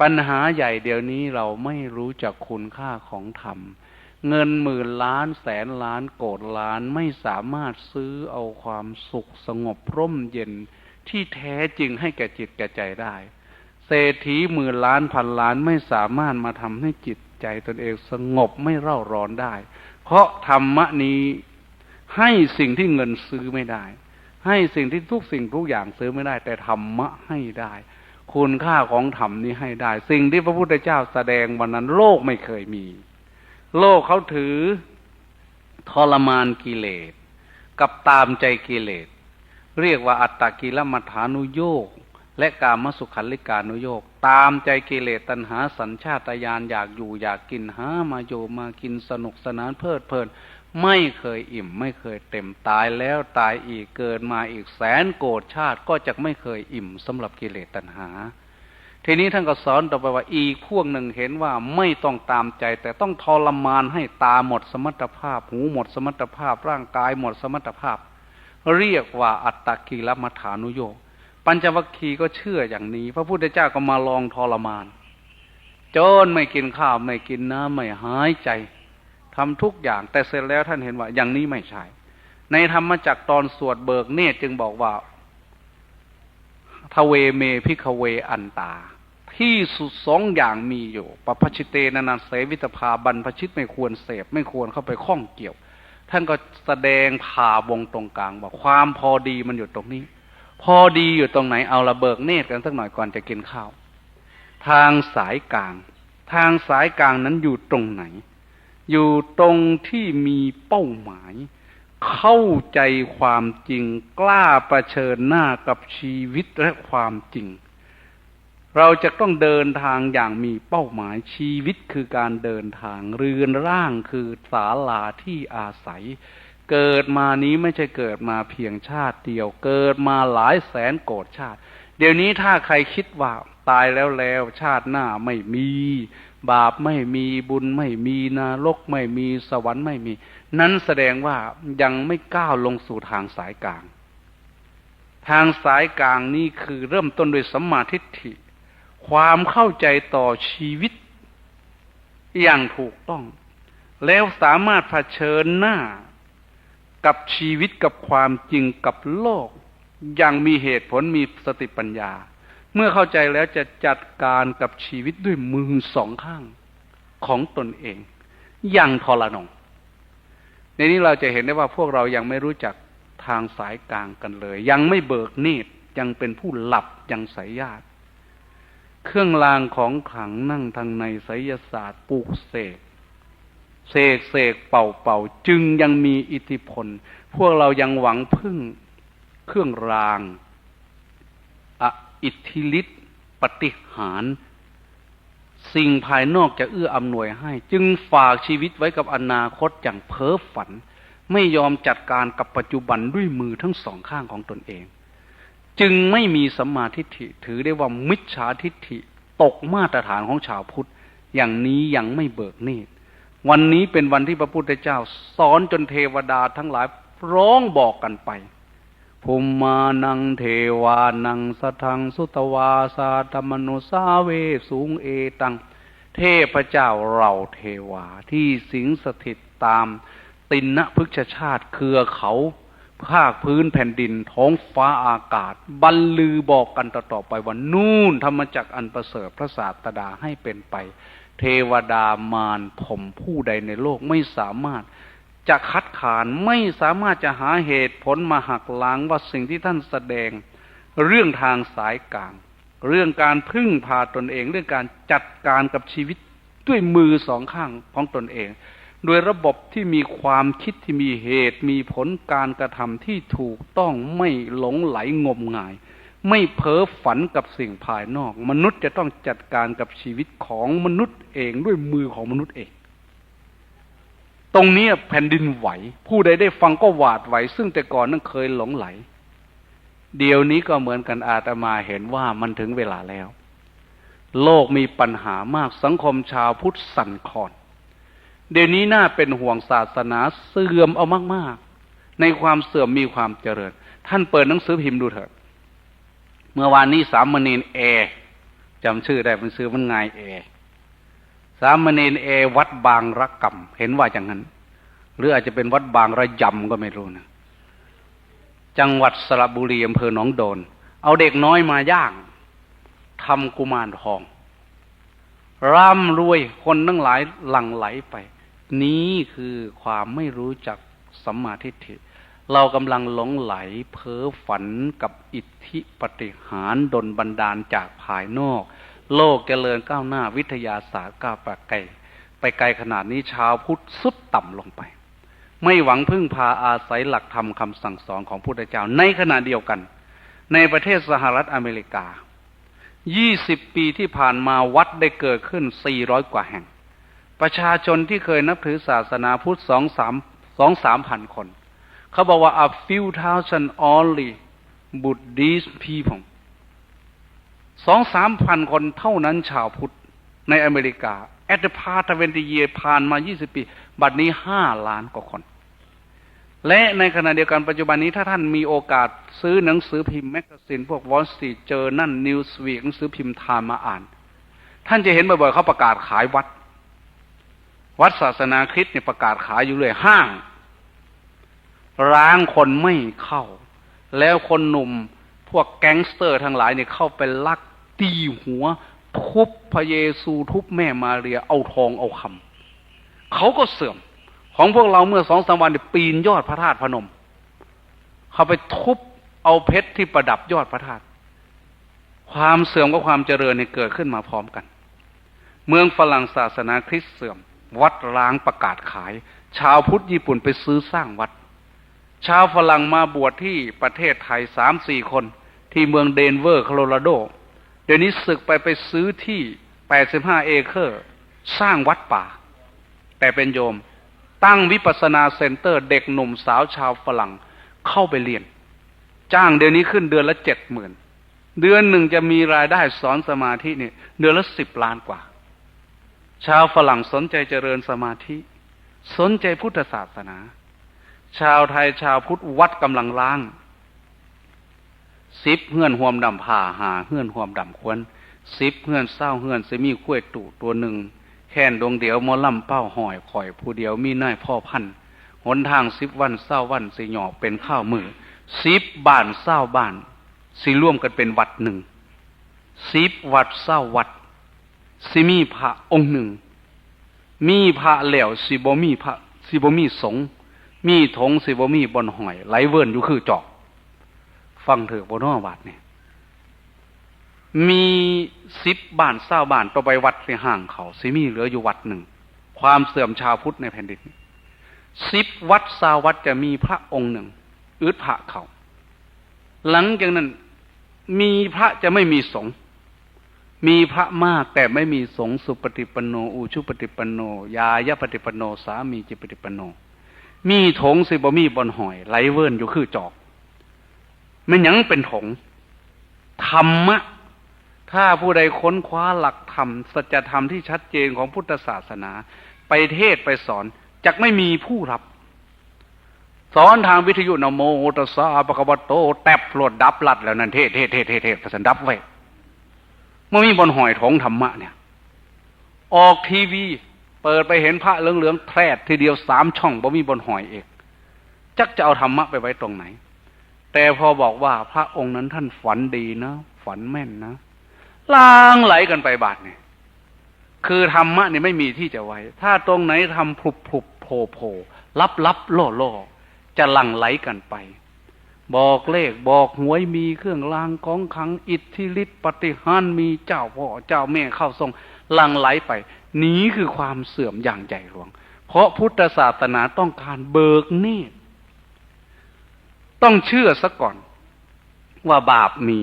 ปัญหาใหญ่เดี๋ยวนี้เราไม่รู้จักคุณค่าของธรรม เงินหมื่นล้านแสนล้านโกดล้านไม่สามารถซื้อเอาความสุขสงบร่มเย็นที่แท้จริงให้แก่จิตแก่ใจได้ เศรษฐีหมื่นล้านพันล้านไม่สามารถมาทำให้จิตใจตนเองสงบไม่เร่าร้อนได้ เพราะธรรมะนี้ให้สิ่งที่เงินซื้อไม่ได้ ให้สิ่งที่ทุกสิ่งทุกอย่างซื้อไม่ได้ แต่ธรรมะให้ได้ คุณค่าของธรรมนี้ให้ได้ สิ่งที่พระพุทธเจ้าแสดงวันนั้นโลกไม่เคยมี โลกเขาถือทรมานกิเลส กับตามใจกิเลส เรียกว่าอัตตกิลมัฐานุโยกและกามสุขันลิกานุโยกตามใจกิเลสตัณหาสัญชาตญาณอยากอยู่อยากกินหามาโยมากินสนุกสนานเพลิดเพลิน ไม่เคยอิ่ม ไม่เคยเต็มตายแล้วตายอีกเกิดมาอีกแสนโกรธชาติก็จะไม่เคยอิ่มสำหรับกิเลสตัณหา ทีนี้ท่านก็สอนต่อไปว่าอีกพวกหนึ่งเห็นว่าไม่ต้องตามใจ แต่ต้องทรมานให้ตาหมดสมรรถภาพ หูหมดสมรรถภาพ ร่างกายหมดสมรรถภาพ เรียกว่าอัตตกิลมัฐานุโยกปัญจวัคคีย์ก็เชื่ออย่างนี้ พระพุทธเจ้าก็มาลองทรมานจนไม่กินข้าวไม่กินน้ำไม่หายใจ ทำทุกอย่าง แต่เสร็จแล้วท่านเห็นว่า อย่างนี้ไม่ใช่ ในธรรมจักตอนสวดเบิกเนตรจึงบอกว่าทเวเมพิคเวอันตา ที่สุดสองอย่างมีอยู่ปปชิเตนันเสวิตภาบันพชิตไม่ควรเสพไม่ควรเข้าไปข้องเกี่ยว ท่านก็แสดงผ่าวงตรงกลางว่าความพอดีมันอยู่ตรงนี้ พอดีอยู่ตรงไหนเอาระเบิกเนตรกันสักหน่อยก่อนจะกินข้าว ทางสายกลาง ทางสายกลางนั้นอยู่ตรงไหน อยู่ตรงที่มีเป้าหมาย เข้าใจความจริง กล้าประเชิญหน้ากับชีวิตและความจริง เราจะต้องเดินทางอย่างมีเป้าหมายชีวิตคือการเดินทาง เรือนร่างคือศาลาที่อาศัย เกิดมานี้ไม่ใช่เกิดมาเพียงชาติเดียว เกิดมาหลายแสนโกดชาติ เดี๋ยวนี้ถ้าใครคิดว่าตายแล้วแล้วชาติหน้าไม่มี บาปไม่มีบุญไม่มีนรกไม่มีสวรรค์ไม่มี นั้นแสดงว่ายังไม่ก้าวลงสู่ทางสายกลาง ทางสายกลางนี่คือเริ่มต้นด้วยสัมมาทิฏฐิ ความเข้าใจต่อชีวิต อย่างถูกต้อง แล้วสามารถเผชิญหน้า กับชีวิตกับความจริงกับโลก อย่างมีเหตุผลมีสติปัญญา เมื่อเข้าใจแล้วจะจัดการกับชีวิตด้วยมือสองข้างของตนเอง อย่างทรนงในนี้เราจะเห็นได้ว่าพวกเรายังไม่รู้จักทางสายกลางกันเลย ยังไม่เบิกเนตรยังเป็นผู้หลับยังสายญาติเครื่องรางของขลังนั่งทางในไสยศาสตร์ปลูกเสกเสกเสกเป่าเป่าจึงยังมีอิทธิพล พวกเรายังหวังพึ่งเครื่องราง อิทธิฤทธิปฏิหารสิ่งภายนอกจะเอื้ออำนวยให้ จึงฝากชีวิตไว้กับอนาคตอย่างเพ้อฝัน ไม่ยอมจัดการกับปัจจุบันด้วยมือทั้งสองข้างของตนเอง จึงไม่มีสัมมาทิฏฐิถือได้ว่ามิจฉาทิฏฐิตกมาตรฐานของชาวพุทธ อย่างนี้ยังไม่เบิกเนตรวันนี้เป็นวันที่พระพุทธเจ้า สอนจนเทวดาทั้งหลายร้องบอกกันไป ภูมมานังเทวานังสทังสุตวาสาธรรมนุสาเวสูงเอตัง เทพเจ้าเราเทวาที่สิงสถิตตาม ตินนพฤกษชาติเครือเขาภาคพื้นแผ่นดินท้องฟ้าอากาศ บรรลือบอกกันต่อๆไปว่านู่นธรรมจักอันประเสริฐพระศาสดาให้เป็นไป เทวดามารผมผู้ใดในโลกไม่สามารถ จะคัดขานไม่สามารถจะหาเหตุผลมาหักล้างว่าสิ่งที่ท่านแสดง เรื่องทางสายกลาง เรื่องการพึ่งพาตนเอง เรื่องการจัดการกับชีวิตด้วยมือสองข้างของตนเอง โดยระบบที่มีความคิดที่มีเหตุมีผลการกระทำที่ถูกต้องไม่หลงไหลงมงาย ไม่เพ้อฝันกับสิ่งภายนอก มนุษย์จะต้องจัดการกับชีวิตของมนุษย์เองด้วยมือของมนุษย์เอง ตรงนี้แผ่นดินไหว ผู้ใดได้ฟังก็หวาดไหว ซึ่งแต่ก่อนนั้นเคยหลงไหล เดี๋ยวนี้ก็เหมือนกันอาตมาเห็นว่ามันถึงเวลาแล้ว โลกมีปัญหามากสังคมชาวพุทธสั่นคลอน เดี๋ยวนี้น่าเป็นห่วงศาสนาเสื่อมเอามาก ๆ ในความเสื่อมมีความเจริญ ท่านเปิดหนังสือพิมพ์ดูเถอะ เมื่อวานนี้สามมณีนเอจำชื่อได้มันซื้อมันไงเอามเณรเอวัดบางระกำเห็นว่าอย่างนั้น หรืออาจจะเป็นวัดบางระยำก็ไม่รู้นะจังหวัดสระบุรีอำเภอหนองโดน เอาเด็กน้อยมาย่างทำกุมารทอง ร่ำรวยคนทั้งหลายหลั่งไหลไป นี้คือความไม่รู้จักสัมมาทิฏฐิเรากำลังหลงไหลเพ้อฝันกับอิทธิปฏิหารดนบันดาลจากภายนอก โลกเจริญก้าวหน้า วิทยาศาสตร์ก้าวไปไกลไปไกลขนาดนี้ชาวพุทธสุดต่ำลงไป ไม่หวังพึ่งพาอาศัยหลักธรรมคำสั่งสอนของพุทธเจ้าในขณะเดียวกัน ในประเทศสหรัฐอเมริกา 20 ปีที่ผ่านมาวัดได้เกิดขึ้น 400 กว่าแห่ง ประชาชนที่เคยนับถือศาสนาพุทธสองสามสองสามพันคน เขาบอกว่า a few thousand only Buddhist people สองสามพันคนเท่านั้นชาวพุทธในอเมริกา at the past 20 year ผ่านมา20ปี บัดนี้5ล้านกว่าคน และในขณะเดียวกันปัจจุบันนี้ถ้าท่านมีโอกาสซื้อหนังสือพิมพ์แมกกาซีนพวก Wall Street Journal Newsweek หนังสือพิมพ์ทม์มาอ่าน ท่านจะเห็นบ่อยๆเขาประกาศขายวัด วัดศาสนาคริสต์เนี่ยประกาศขายอยู่เลยห้าง ร้างคนไม่เข้า แล้วคนหนุ่มพวกแก๊งสเตอร์ทั้งหลายเนี่ยเข้าไปลัก ตีหัว ทุบพระเยซูทุบแม่มาเรียเอาทองเอาคำเขาก็เสื่อม ของพวกเราเมื่อสองสามวันปีนยอดพระธาตุพนม เขาไปทุบเอาเพชรที่ประดับยอดพระธาตุความเสื่อมกับความเจริญเนี่ยเกิดขึ้นมาพร้อมกัน เมืองฝรั่งศาสนาคริสต์เสื่อม วัดร้างประกาศขาย ชาวพุทธญี่ปุ่นไปซื้อสร้างวัด ชาวฝรั่งมาบวชที่ประเทศไทยสามสี่คนที่เมืองเดนเวอร์โคโลราโด เดี๋ยวนี้ศึกไปไปซื้อที่แปดสิบห้าเอเคอร์ สร้างวัดป่า แต่เป็นโยม ตั้งวิปัสสนาเซ็นเตอร์ เด็กหนุ่มสาวชาวฝรั่งเข้าไปเรียน จ้างเดือนนี้ขึ้นเดือนละเจ็ดหมื่นเดือนหนึ่งจะมีรายได้สอนสมาธิเนี่ยเดือนละสิบล้านกว่า ชาวฝรั่งสนใจเจริญสมาธิ สนใจพุทธศาสนา ชาวไทยชาวพุทธวัดกำลังล้าง สิบเฮือนหวมดำผ่าหาเฮือนหวมดำควนสิบเฮือนเศร้าเฮือนสิมีข้วยตู่ตัวหนึ่งแค่นดวงเดียวมอลำเป้าหอยข่อยผู้เดียวมีน้ายพ่อพันหนทางสิบวันเศร้าวันสิหยอกเป็นข้าวมือสิบบ้านเศร้าบ้านสิร่วมกันเป็นวัดหนึ่งสิบวัดเศร้าวัดสิมีพระองค์หนึ่ง มีพระเหลวสิบมีพระสิบมีสงมีถงสิบมีบนหอยไหลเวิร์นอยู่คือจอก ฟังเถอะบนนอวัดเนี่ยมีสิบบ้านเศร้าบ้านต่อไปวัดในห่างเขาสิมีเหลืออยู่วัดหนึ่ง ความเสื่อมชาวพุทธในแผ่นดินสิบวัดซาวัดจะมีพระองค์หนึ่งอึดพระเขา หลังจากนั้นมีพระจะไม่มีสงฆ์มีพระมากแต่ไม่มีสงฆ์สุปฏิปันโนอุชุปฏิปันโน ยายะปฏิปันโนสามีจิปฏิปันโน มีถงสิบมีบนหอยไหลเวิร์นอยู่คือจอก มันยังเป็นถงธรรมะ ถ้าผู้ใดค้นคว้าหลักธรรมสัจธรรมที่ชัดเจนของพุทธศาสนา ไปเทศไปสอนจะไม่มีผู้รับ สอนทางวิทยุนโมตสสะปะกวะโต แตบโหลดดับลัดแล้วนั่นเทศเทศเทศเทศเทศสันดับไว้เมื่อมีบนหอยถงธรรมะเนี่ย ออกทีวีเปิดไปเห็นพระเหลืองๆแทรดทีเดียวสามช่องบ่มีบนหอยเอกจักจะเอาธรรมะไปไว้ตรงไหน แต่พอบอกว่าพระองค์นั้นท่านฝันดีนะ ฝันแม่นนะล่างไหลกันไปบาทเนี่ยคือธรรมะเนี่ยไม่มีที่จะไว้ ถ้าตรงไหนทำพลุบพลุบโผโผลับลับโล่โล่จะหลั่งไหลกันไป บอกเลขบอกหวยมีเครื่องรางของขังอิทธิฤทธิปฏิหารมีเจ้าพ่อเจ้าแม่เข้าทรงหลั่งไหลไป นี้คือความเสื่อมอย่างใหญ่หลวง เพราะพุทธศาสนาต้องการเบิกเนตร ต้องเชื่อซะก่อน ว่าบาปมี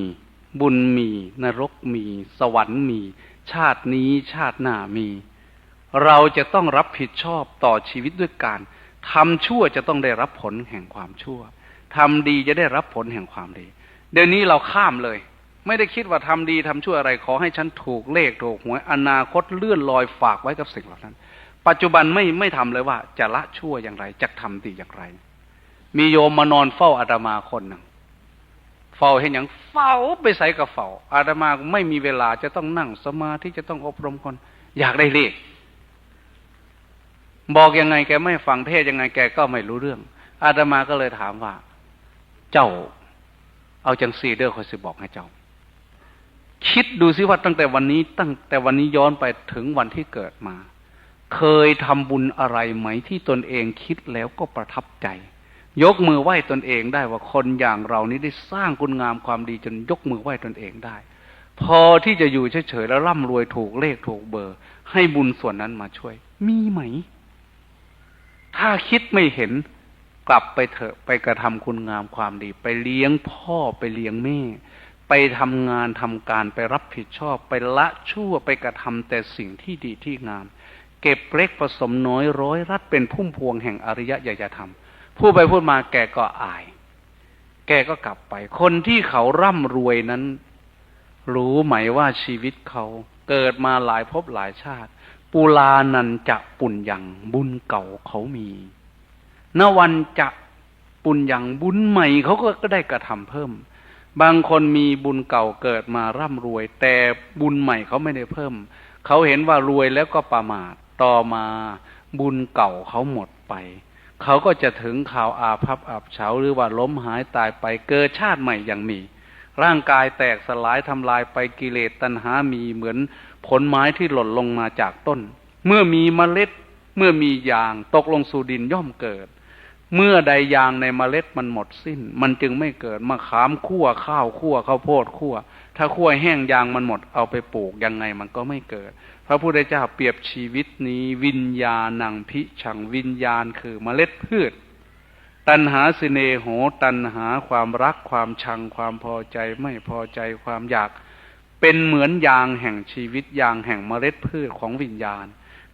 บุญมี นรกมี สวรรค์มี ชาตินี้ชาติหน้ามี เราจะต้องรับผิดชอบต่อชีวิตด้วยการทำชั่วจะต้องได้รับผลแห่งความชั่วทำดีจะได้รับผลแห่งความดี เดี๋ยวนี้เราข้ามเลย ไม่ได้คิดว่าทำดีทำชั่วอะไร ขอให้ฉันถูกเลขถูกหวยอนาคตเลื่อนลอยฝากไว้กับสิ่งเหล่านั้น ปัจจุบันไม่ไม่ทำเลยว่าจะละชั่วอย่างไรจะทำดีอย่างไร มีโยมมานอนเฝ้าอาตมาคนหนึ่งเฝ้าเห็นอย่างเฝ้าไปใส่กับเฝ้าอาตมาไม่มีเวลาจะต้องนั่งสมาธิจะต้องอบรมคน อยากได้เลขบอกยังไงแกไม่ฟังเทศยังไงแกก็ไม่รู้เรื่อง อาตมาก็เลยถามว่า เจ้า เอาจังซีเดอร์คอยสิบอกให้เจ้า คิดดูสิว่าตั้งแต่วันนี้ตั้งแต่วันนี้ย้อนไปถึงวันที่เกิดมา เคยทำบุญอะไรไหมที่ตนเองคิดแล้วก็ประทับใจ ยกมือไหว้ตนเองได้ว่าคนอย่างเรานี้ได้สร้างคุณงามความดีจนยกมือไหว้ตนเองได้ พอที่จะอยู่เฉยๆแล้วร่ำรวยถูกเลขถูกเบอร์ ให้บุญส่วนนั้นมาช่วย มีไหม ถ้าคิดไม่เห็นกลับไปเถอะไปกระทำคุณงามความดี ไปเลี้ยงพ่อไปเลี้ยงแม่ไปทำงานทำการไปรับผิดชอบ ไปละชั่วไปกระทำแต่สิ่งที่ดีที่งาม เก็บเล็กผสมน้อยร้อยรัดเป็นพุ่มพวงแห่งอริยะยยธรรม พูดไปพูดมาแกก็อาย แกก็กลับไป คนที่เขาร่ำรวยนั้น รู้ไหมว่าชีวิตเขาเกิดมาหลายภพหลายชาติปุลานันจะปุญญังบุญเก่าเขามีนวันจะปุญญังบุญใหม่เขาก็ได้กระทำเพิ่ม บางคนมีบุญเก่าเกิดมาร่ำรวย แต่บุญใหม่เขาไม่ได้เพิ่ม เขาเห็นว่ารวยแล้วก็ประมาทต่อมาบุญเก่าเขาหมดไป เขาก็จะถึงข่าวอาภัพอับเฉาหรือว่าล้มหายตายไปเกิดชาติใหม่อย่างมี ร่างกายแตกสลายทำลายไปกิเลสตัณหามีเหมือนผลไม้ที่หล่นลงมาจากต้น เมื่อมีเมล็ด เมื่อมียางตกลงสู่ดินย่อมเกิด เมื่อใดยางในเมล็ดมันหมดสิ้น มันจึงไม่เกิดมะขามคั่วข้าวคั่วข้าวโพดคั่ว ถ้าคั่วแห้งยางมันหมดเอาไปปลูกยังไงมันก็ไม่เกิด พระพุทธเจ้าเปรียบชีวิตนี้วิญญาณังพิชังวิญญาณคือเมล็ดพืช ตัณหาสิเนโหตัณหาความรักความชังความพอใจไม่พอใจความอยาก เป็นเหมือนยางแห่งชีวิตยางแห่งเมล็ดพืชของวิญญาณ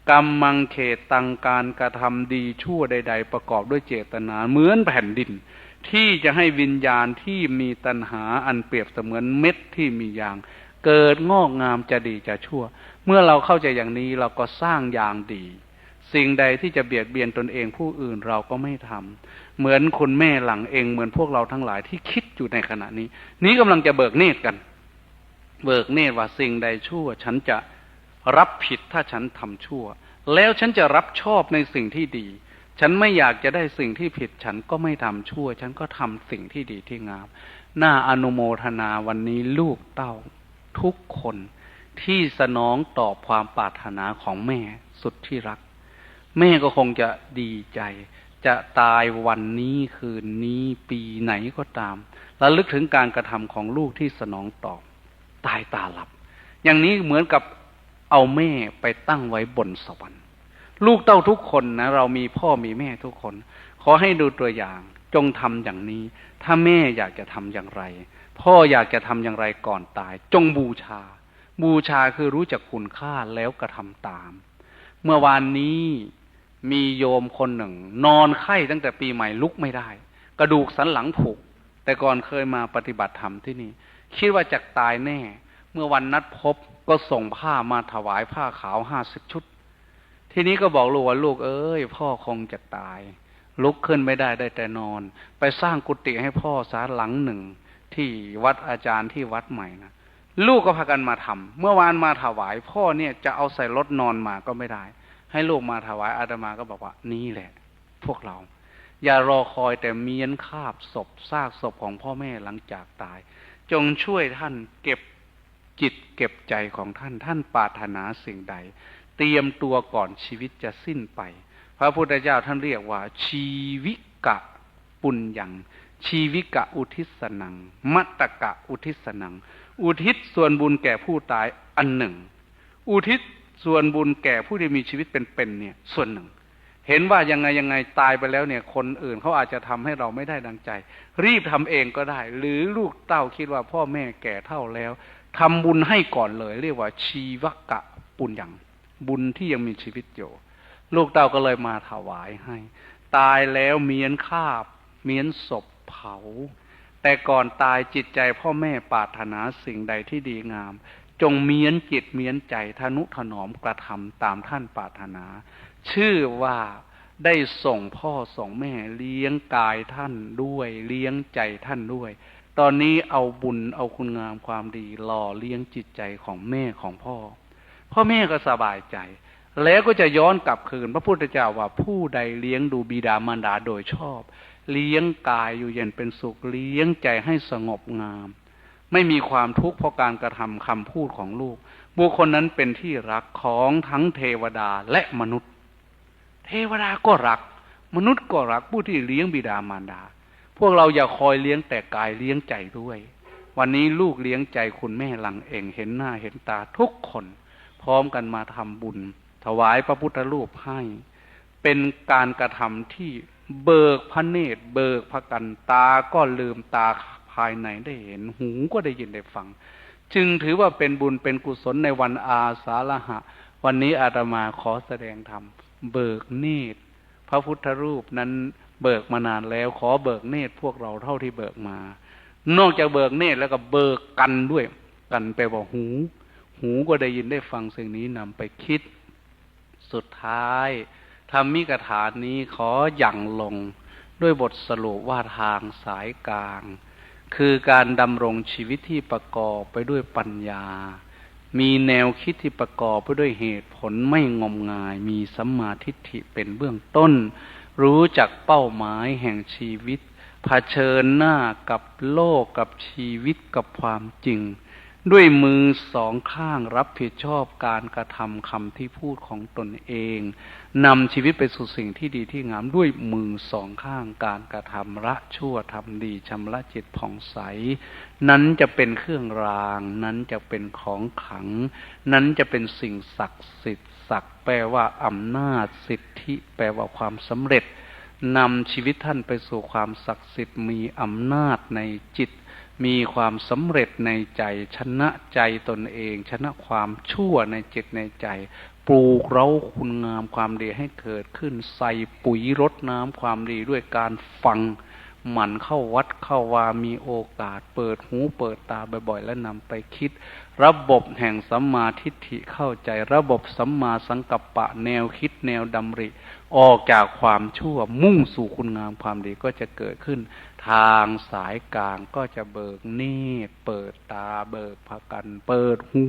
กรรมมังเขตตังการกระทำดีชั่วใด ๆ ประกอบด้วยเจตนาเหมือนแผ่นดิน ที่จะให้วิญญาณที่มีตัณหาอันเปรียบเสมือนเม็ดที่มียาง เกิดงอกงามจะดีจะชั่ว เมื่อเราเข้าใจอย่างนี้เราก็สร้างยางดี สิ่งใดที่จะเบียดเบียนตนเองผู้อื่นเราก็ไม่ทำเหมือนคุณแม่หลังเองเหมือนพวกเราทั้งหลายที่คิดอยู่ในขณะนี้ นี้กำลังจะเบิกเนตรกัน เบิกเนตรว่าสิ่งใดชั่ว ฉันจะ รับผิดถ้าฉันทำชั่ว แล้วฉันจะรับชอบในสิ่งที่ดี ฉันไม่อยากจะได้สิ่งที่ผิด ฉันก็ไม่ทำชั่ว ฉันก็ทำสิ่งที่ดีที่งามน่าอนุโมทนาวันนี้ลูกเต้า ทุกคนที่สนองตอบความปรารถนาของแม่สุดที่รัก แม่ก็คงจะดีใจ จะตายวันนี้คืนนี้ปีไหนก็ตามแล้วลึกถึงการกระทำของลูกที่สนองตอบ ตายตาหลับ อย่างนี้เหมือนกับ เอาแม่ไปตั้งไว้บนสวรรค์ ลูกเต้าทุกคนนะ เรามีพ่อมีแม่ทุกคน ขอให้ดูตัวอย่างจงทำอย่างนี้ ถ้าแม่อยากจะทำอย่างไร พ่ออยากจะทำอย่างไรก่อนตาย จงบูชา บูชาคือรู้จักคุณค่าแล้วกระทำตาม เมื่อวานนี้มีโยมคนหนึ่ง นอนไข้ตั้งแต่ปีใหม่ลุกไม่ได้ กระดูกสันหลังผุแต่ก่อนเคยมาปฏิบัติธรรมที่นี่ คิดว่าจะตายแน่ มื่อวันนัดพบก็ส่งผ้ามาถวายผ้าขาวห้าสิบชุด ทีนี้ก็บอกลูกว่าลูกเอ้ย พ่อคงจะตาย ลุกขึ้นไม่ได้ได้แต่นอน ไปสร้างกุฏิให้พ่อสาหลังหนึ่ง ที่วัดอาจารย์ที่วัดใหม่นะลูกก็พากันมาทำเมื่อวานมาถวาย พ่อเนี่ยจะเอาใส่รถนอนมาก็ไม่ได้ ให้ลูกมาถวายอาตมาก็บอกว่านี่แหละ พวกเรา อย่ารอคอยแต่เมียนคาบศพซากศพของพ่อแม่หลังจากตาย จงช่วยท่านเก็บ จิตเก็บใจของท่านท่านปรารถนาสิ่งใด เตรียมตัวก่อนชีวิตจะสิ้นไป พระพุทธเจ้าท่านเรียกว่า ชีวิกะปุญญัง ชีวิกะอุทิศนัง มัตตกะอุทิศนัง อุทิศส่วนบุญแก่ผู้ตายอันหนึ่ง อุทิศส่วนบุญแก่ผู้ที่มีชีวิตเป็นๆเนี่ย ส่วนหนึ่ง เห็นว่ายังไงยังไงตายไปแล้วเนี่ย คนอื่นเขาอาจจะทำให้เราไม่ได้ดังใจ รีบทำเองก็ได้ หรือลูกเต้าคิดว่าพ่อแม่แก่เท่าแล้ว ทำบุญให้ก่อนเลย เรียกว่าชีวกะปุญญัง บุญที่ยังมีชีวิตอยู่ ลูกเต้าก็เลยมาถวายให้ ตายแล้วเมียนคาบ เมียนศพเผา แต่ก่อนตายจิตใจพ่อแม่ปรารถนาสิ่งใดที่ดีงาม จงเมียนจิตเมียนใจทนุถนอมกระทำตามท่านปรารถนา ชื่อว่าได้ส่งพ่อส่งแม่เลี้ยงกายท่านด้วย เลี้ยงใจท่านด้วย ตอนนี้เอาบุญเอาคุณงามความดีหล่อเลี้ยงจิตใจของแม่ของพ่อ พ่อแม่ก็สบายใจ แล้วก็จะย้อนกลับคืน พระพุทธเจ้าว่าผู้ใดเลี้ยงดูบิดามารดาโดยชอบ เลี้ยงกายอยู่เย็นเป็นสุขเลี้ยงใจให้สงบงาม ไม่มีความทุกข์เพราะการกระทำคำพูดของลูก บุคคลนั้นเป็นที่รักของทั้งเทวดาและมนุษย์ เทวดาก็รัก มนุษย์ก็รักผู้ที่เลี้ยงบิดามารดา พวกเราอย่าคอยเลี้ยงแต่กายเลี้ยงใจด้วย วันนี้ลูกเลี้ยงใจคุณแม่หลังเองเห็นหน้าเห็นตาทุกคน พร้อมกันมาทำบุญ ถวายพระพุทธรูปให้ เป็นการกระทำที่เบิกพระเนตร เบิกพระกันตาก็ลืมตาภายในได้เห็นหูก็ได้ยินได้ฟัง จึงถือว่าเป็นบุญเป็นกุศลในวันอาสาฬหะ วันนี้อาตมาขอแสดงธรรมเบิกเนตร พระพุทธรูปนั้น เบิกมานานแล้ว ขอเบิกเนตรพวกเราเท่าที่เบิกมา นอกจากเบิกเนตรแล้วก็เบิกกันด้วย กันแปว่าหู หูก็ได้ยินได้ฟังสิ่งนี้นำไปคิด สุดท้ายธรรมิกถานี้ขอหยั่งลงด้วยบทสรุปว่าทางสายกลาง คือการดำรงชีวิตที่ประกอบไปด้วยปัญญา มีแนวคิดที่ประกอบไปด้วยเหตุผลไม่งมงาย มีสัมมาทิฏฐิเป็นเบื้องต้น รู้จักเป้าหมายแห่งชีวิตเผชิญหน้ากับโลกกับชีวิตกับความจริง ด้วยมือสองข้างรับผิดชอบการกระทำคำที่พูดของตนเองนำชีวิตไปสู่สิ่งที่ดีที่งามด้วยมือสองข้างการกระทำละชั่วทำดีชำระจิตผ่องใส นั้นจะเป็นเครื่องราง นั้นจะเป็นของขลัง นั้นจะเป็นสิ่งศักดิ์สิทธิ์ ศักดิ์แปลว่าอำนาจสิทธิ แปลว่าความสำเร็จนำชีวิตท่านไปสู่ความศักดิ์สิทธิ์มีอำนาจในจิต มีความสำเร็จในใจ ชนะใจตนเอง ชนะความชั่วในจิตในใจ ปลูกเราคุณงามความดีให้เกิดขึ้นใส่ปุ๋ยรดน้ำความดีด้วยการฟังหมั่นเข้าวัดเข้าวามีโอกาส เปิดหูเปิดตาบ่อยๆ และนำไปคิด ระบบแห่งสัมมาทิฏฐิเข้าใจ ระบบสัมมาสังกัปปะ แนวคิดแนวดำริ ออกจากความชั่วมุ่งสู่คุณงามความดีก็จะเกิดขึ้น ทางสายกลางก็จะเบิกเนตรเปิดตาเบิกพากัน เปิดหู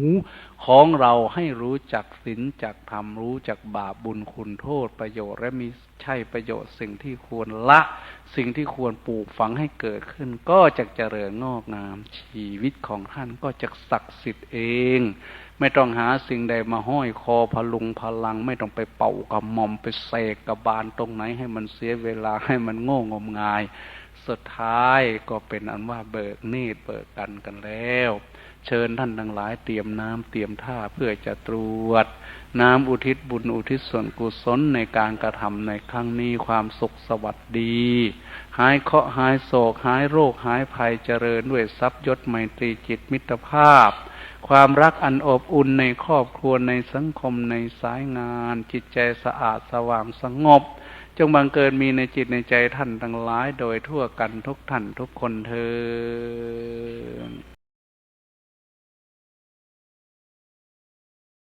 ของเราให้รู้จักศีลจักธรรมรู้จักบาปบุญคุณโทษประโยชน์และมีใช่ประโยชน์สิ่งที่ควรละ สิ่งที่ควรปลูกฝังให้เกิดขึ้น ก็จะเจริญงอกงามชีวิตของท่านก็จะศักดิ์สิทธิ์เอง ไม่ต้องหาสิ่งใดมาห้อยคอพลุงพลัง ไม่ต้องไปเป่ากระหม่อมไปเสกกระบาลตรงไหนให้มันเสียเวลาให้มันโง่งมงาย สุดท้ายก็เป็นอันว่าเบิกเนตรเบิกกันกันแล้ว เชิญท่านทั้งหลายเตรียมน้ำเตรียมท่าเพื่อจะตรวจ น้ำอุทิศบุญอุทิศส่วนกุศลในการกระทำในครั้งนี้ความสุขสวัสดี หายเคาะห์หายโศกหายโรคหายภัยเจริญด้วยทรัพย์ยศไมตรีจิตมิตรภาพความรักอันอบอุ่นในครอบครัวในสังคมในสายงาน จิตใจสะอาดสว่างสงบ จงบังเกิดมีในจิตในใจท่านทั้งหลายโดยทั่วกันทุกท่านทุกคนเธอ